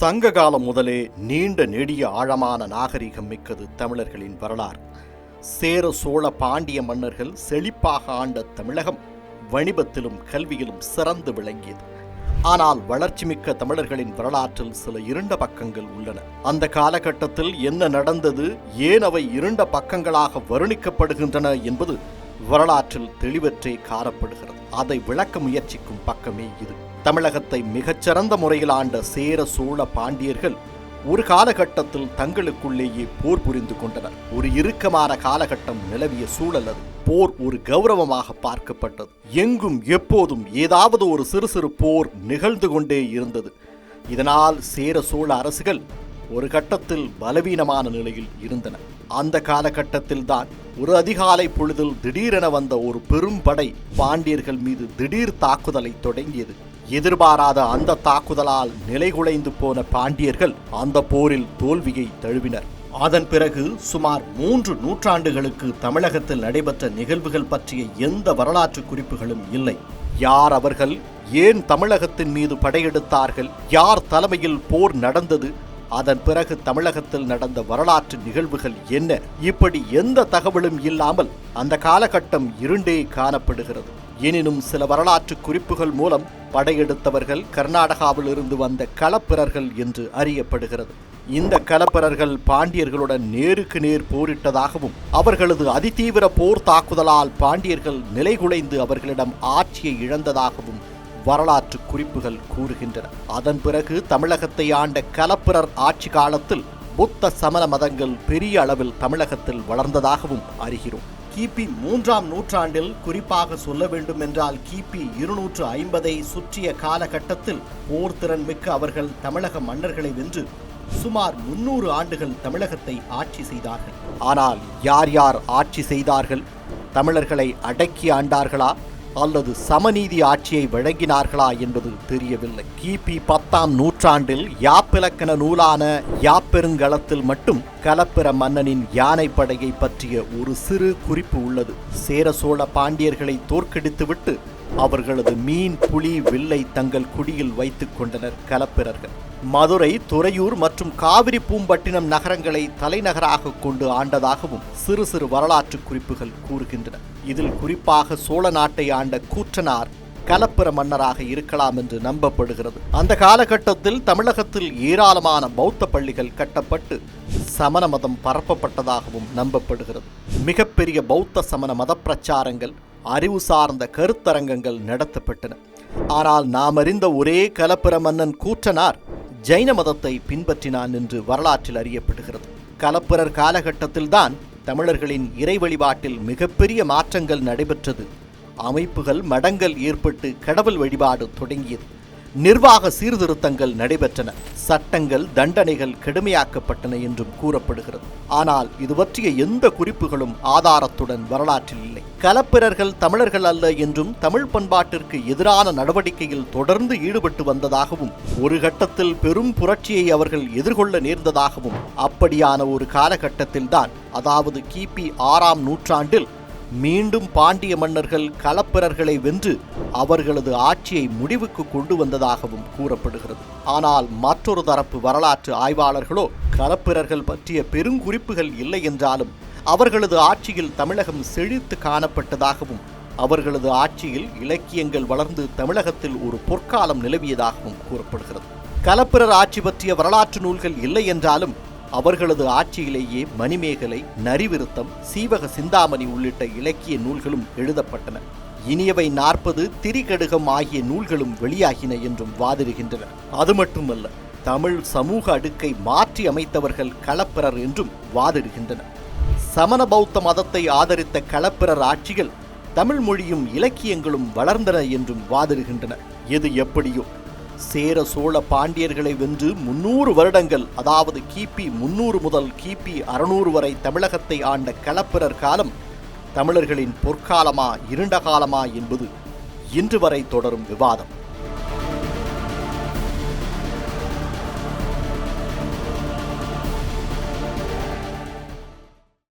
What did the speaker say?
சங்க காலம் முதலே நீண்ட நெடிய ஆழமான நாகரிகம் மிக்கது தமிழர்களின் வரலாறு. சேர சோழ பாண்டிய மன்னர்கள் செழிப்பாக ஆண்ட தமிழகம் வணிபத்திலும் கல்வியிலும் சிறந்து விளங்கியது. ஆனால் வளர்ச்சிமிக்க தமிழர்களின் வரலாற்றில் சில இருண்ட பக்கங்கள் உள்ளன. அந்த காலகட்டத்தில் என்ன நடந்தது ஏன் அவை இருண்ட பக்கங்களாக வருணிக்கப்படுகின்றன என்பது வரலாற்றில் தெளிவற்றே காணப்படுகிறது. அதை விளக்க முயற்சிக்கும் பக்கமே இது. தமிழகத்தை மிகச்சிறந்த முறையில் ஆண்ட சேர சோழ பாண்டியர்கள் ஒரு காலகட்டத்தில் தங்களுக்குள்ளேயே போர் புரிந்து கொண்டனர். ஒரு இறுக்கமான காலகட்டம் நிலவிய சூழல் அது. போர் ஒரு கௌரவமாக பார்க்கப்பட்டது. எங்கும் எப்போதும் ஏதாவது ஒரு சிறு சிறு போர் நிகழ்ந்து கொண்டே இருந்தது. இதனால் சேர சோழ அரசுகள் ஒரு கட்டத்தில் பலவீனமான நிலையில் இருந்தன. அந்த காலகட்டத்தில் தான் ஒரு அதிகாலை பொழுதில் திடீரென வந்த ஒரு பெரும் படை பாண்டியர்கள் மீது திடீர் தாக்குதலை தொடங்கியது. எதிர்பாராத அந்த தாக்குதலால் நிலைகுலைந்து போன பாண்டியர்கள் அந்த போரில் தோல்வியை தழுவினர். அதன் பிறகு சுமார் மூன்று நூற்றாண்டுகளுக்கு தமிழகத்தில் நடைபெற்ற நிகழ்வுகள் பற்றிய எந்த வரலாற்று குறிப்புகளும் இல்லை. யார் அவர்கள்? ஏன் தமிழகத்தின் மீது படையெடுத்தார்கள்? யார் தலைமையில் போர் நடந்தது? அதன் பிறகு தமிழகத்தில் நடந்த வரலாற்று நிகழ்வுகள் என்ன? இப்படி எந்த தகவலும் இல்லாமல் அந்த காலகட்டம் இருண்டே காணப்படுகிறது. எனினும் சில வரலாற்று குறிப்புகள் மூலம் படையெடுத்தவர்கள் கர்நாடகாவிலிருந்து வந்த களப்பிரர்கள் என்று அறியப்படுகிறது. இந்த களப்பிரர்கள் பாண்டியர்களுடன் நேருக்கு நேர் போரிட்டதாகவும் அவர்களது அதிதீவிர போர் தாக்குதலால் பாண்டியர்கள் நிலைகுலைந்து அவர்களிடம் ஆட்சியை இழந்ததாகவும் வரலாற்று குறிப்புகள் கூறுகின்றன. அதன் பிறகு தமிழகத்தை ஆண்ட கலப்பிரர் ஆட்சி காலத்தில் புத்த சமண மதங்கள் பெரிய அளவில் தமிழகத்தில் வளர்ந்ததாகவும் அறிகிறோம். கிபி மூன்றாம் நூற்றாண்டில் குறிப்பாக சொல்ல வேண்டும் என்றால் கிபி இருநூற்று ஐம்பதை சுற்றிய காலகட்டத்தில் போர் திறன் மிக்க அவர்கள் தமிழக மன்னர்களை வென்று சுமார் முன்னூறு ஆண்டுகள் தமிழகத்தை ஆட்சி செய்தார்கள். ஆனால் யார் யார் ஆட்சி செய்தார்கள்? தமிழர்களை அடக்கி ஆண்டார்களா? அல்லது சமநீதி ஆட்சியை வழங்கினார்களா என்பது தெரியவில்லை. கிபி பத்தாம் நூற்றாண்டில் யாப்பிலக்கண நூலான யாப்பெருங்கலத்தில் மட்டும் கலப்பிர மன்னனின் யானைப்படையை பற்றிய ஒரு சிறு குறிப்பு உள்ளது. சேர சோழ பாண்டியர்களை தோற்கடித்துவிட்டு அவர்களது மீன் புலி வில்லை தங்கள் குடியில் வைத்துக் கொண்டனர் கலப்பிரர்கள். மதுரை துறையூர் மற்றும் காவிரி பூம்பட்டினம் நகரங்களை தலைநகராக கொண்டு ஆண்டதாகவும் சிறு சிறு வரலாற்று குறிப்புகள் கூறுகின்றன. இதில் குறிப்பாக சோழ நாட்டை ஆண்ட கூற்றனார் கலப்பிர மன்னராக இருக்கலாம் என்று நம்பப்படுகிறது. அந்த காலகட்டத்தில் தமிழகத்தில் ஏராளமான பௌத்த பள்ளிகள் கட்டப்பட்டு சமண மதம் பரப்பப்பட்டதாகவும் நம்பப்படுகிறது. மிகப்பெரிய பௌத்த சமண மத பிரச்சாரங்கள் அறிவு சார்ந்த கருத்தரங்கங்கள் நடத்தப்பட்டன. ஆனால் நாம் அறிந்த ஒரே கலப்பிர மன்னன் கூற்றனார் ஜைன மதத்தை பின்பற்றினான் என்று வரலாற்றில் அறியப்படுகிறது. கலப்பிரர் காலகட்டத்தில்தான் தமிழர்களின் இறை வழிபாட்டில் மிகப்பெரிய மாற்றங்கள் நடைபெற்றது. அமைப்புகள் மடங்கள் ஏற்பட்டு கடவுள் வழிபாடு தொடங்கியது. நிர்வாக சீர்திருத்தங்கள் நடைபெற்றன. சட்டங்கள் தண்டனைகள் கடுமையாக்கப்பட்டன என்றும் கூறப்படுகிறது. ஆனால் இது பற்றிய எந்த குறிப்புகளும் ஆதாரத்துடன் வரலாற்றில் இல்லை. கலப்பிரர்கள் தமிழர்கள் அல்ல என்றும் தமிழ் பண்பாட்டிற்கு எதிரான நடவடிக்கையில் தொடர்ந்து ஈடுபட்டு வந்ததாகவும் ஒரு கட்டத்தில் பெரும் புரட்சியை அவர்கள் எதிர்கொள்ள நேர்ந்ததாகவும் அப்படியான ஒரு காலகட்டத்தில்தான் அதாவது கிபி ஆறாம் நூற்றாண்டில் மீண்டும் பாண்டிய மன்னர்கள் களப்பிரர்களை வென்று அவர்களது ஆட்சியை முடிவுக்கு கொண்டு வந்ததாகவும் கூறப்படுகிறது. ஆனால் மற்றொரு தரப்பு வரலாற்று ஆய்வாளர்களோ களப்பிரர்கள் பற்றிய பெருங்குறிப்புகள் இல்லை என்றாலும் அவர்களது ஆட்சியில் தமிழகம் செழித்து காணப்பட்டதாகவும் அவர்களது ஆட்சியில் இலக்கியங்கள் வளர்ந்து தமிழகத்தில் ஒரு பொற்காலம் நிலவியதாகவும் கூறப்படுகிறது. கலப்பிரர் ஆட்சி பற்றிய வரலாற்று நூல்கள் இல்லை என்றாலும் அவர்களது ஆட்சியிலேயே மணிமேகலை நரிவிருத்தம் சீவக சிந்தாமணி உள்ளிட்ட இலக்கிய நூல்களும் எழுதப்பட்டன. இனியவை நாற்பது திரிகடுகம் ஆகிய நூல்களும் வெளியாகின என்றும் வாதிடுகின்றன. அது மட்டுமல்ல தமிழ் சமூக அடுக்கை மாற்றி அமைத்தவர்கள் களப்பிரர் என்றும் வாதிடுகின்றனர் சமண பௌத்த மதத்தை ஆதரித்த களப்பிரர் ஆட்சிகள் தமிழ் மொழியும் இலக்கியங்களும் வளர்ந்தன என்றும் வாதிடுகின்றன. எது எப்படியோ சேர சோழ பாண்டியர்களை வென்று முன்னூறு வருடங்கள் அதாவது கிபி முன்னூறு முதல் கிபி அறுநூறு வரை தமிழகத்தை ஆண்ட களப்பிரர் காலம் தமிழர்களின் பொற்காலமா இருண்ட காலமா என்பது இன்று வரை தொடரும் விவாதம்.